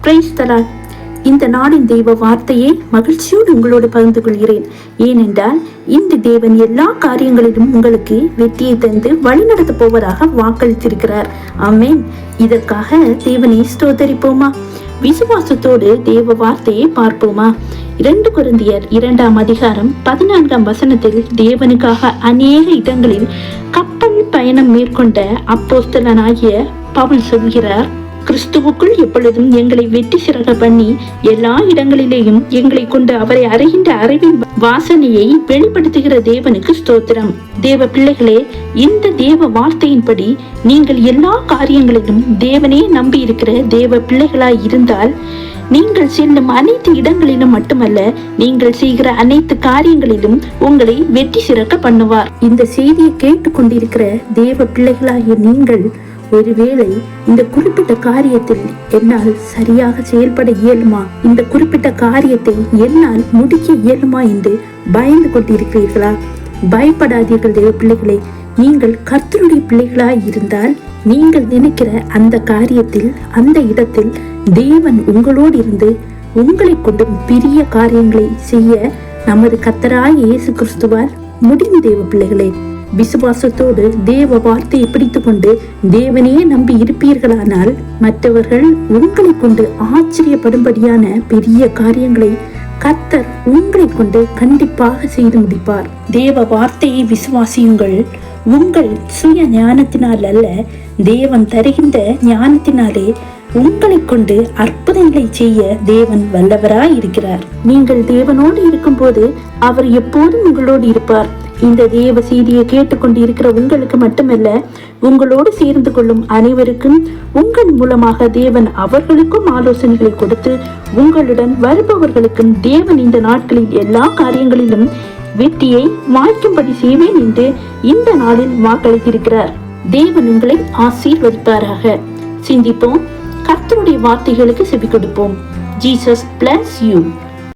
Price இந்த நாளின் தெய்வ வார்த்தையை மகிழ்ச்சியோடு உங்களோடு பகிர்ந்து கொள்கிறேன். ஏனென்றால் இந்த தேவன் எல்லா காரியங்களிலும் உங்களுக்கு வெற்றியை தந்து வழிநடத்த போவதாக வாக்களித்திருக்கிறார். ஆமென். இதற்காக தேவனை ஸ்தோதரிப்போமா விசுவாசத்தோடு தேவ வார்த்தையை பார்ப்போமா? இரண்டு குருந்தியர் இரண்டாம் அதிகாரம் பதினான்காம் வசனத்தில் தேவனுக்காக அநேக இடங்களில் கப்பல் பயணம் மேற்கொண்ட அப்போஸ்தலனாகிய பவுல் சொல்கிறார் கிறிஸ்துவுக்குள் எப்பொழுதும் எங்களை வெற்றி சிறக பண்ணி எல்லா இடங்களிலேயும் எங்களை கொண்டு அவரை அறிகின்ற அறிவின் வாசனையை வெளிப்படுத்துகிற தேவனுக்கு ஸ்தோத்திரம். தேவ பிள்ளைகளே இந்த தேவ வார்த்தையின்படி நீங்கள் எல்லா காரியங்களிலும் தேவனே நம்பி இருக்கிற தேவ பிள்ளைகளாய் இருந்தால் நீங்கள் செல்லும் அனைத்து இடங்களிலும் மட்டுமல்ல நீங்கள் செய்கிற அனைத்து காரியங்களிலும் உங்களை வெற்றி சிறக்க பண்ணுவார். இந்த செய்தியை கேட்டுக்கொண்டிருக்கிற தேவ பிள்ளைகளாகிய நீங்கள் ஒருவேளை இந்த குறிப்பிட்ட காரியத்தில் என்னால் சரியாக செயல்பட இயலுமா? இந்த குறிப்பிட்ட காரியத்தை என்னால் முடிக்க இயலுமா என்று பயந்து கொண்டிருக்கிறீர்களா? பயப்படாதீர்கள் தேவ பிள்ளைகளே. நீங்கள் கர்த்தருடைய பிள்ளைகளாய் இருந்தால் நீங்கள் நினைக்கிற அந்த காரியத்தில் அந்த இடத்தில் தேவன் உங்களோடு இருந்து உங்களை கொண்டும் பெரிய காரியங்களை செய்ய நமது கத்தராய் இயேசு கிறிஸ்துவால் முடியும் தேவ பிள்ளைகளே. விசுவாசத்தோடு தேவ வார்த்தையை பிடித்து கொண்டு தேவனையே நம்பி இருப்பீர்களானால் மற்றவர்கள் உங்களை கொண்டு ஆச்சரியப்படும்படியான பெரிய காரியங்களை கத்தர் உங்களை கொண்டு கண்டிப்பாக செய்து முடிப்பார். தேவ வார்த்தையை விசுவாசியுங்கள். உங்கள் சுய ஞானத்தினால் அல்ல தேவன் தருகின்ற ஞானத்தினாலே உங்களை கொண்டு அற்புதங்களை செய்ய தேவன் வல்லவராய் இருக்கிறார் நீங்கள் தேவனோடு இருக்கும்போது அவர் எப்போதும் உங்களோடு இருப்பார். இந்த தேவ செய்தியை கேட்டுக்கொண்டு இருக்கிற உங்களுக்கு மட்டுமல்ல உங்களோடு சேர்ந்து கொள்ளும் அனைவருக்கும் உங்கள் மூலமாக தேவன் அவர்களுக்கும் ஆலோசனைகளை கொடுத்து உங்களுடன் வருபவர்களுக்கும் தேவன் இந்த நாட்களில் எல்லா காரியங்களிலும் வெற்றியை வாய்க்கும்படி செய்வேன் என்று இந்த நாளில் வாக்களித்திருக்கிறார். தேவன் உங்களை ஆசீர்வதிப்பாராக. சிந்திப்போம். கர்த்தருடைய வார்த்தைகளுக்கு செவி கொடுப்போம் ஜீசஸ் பிளஸ் யூ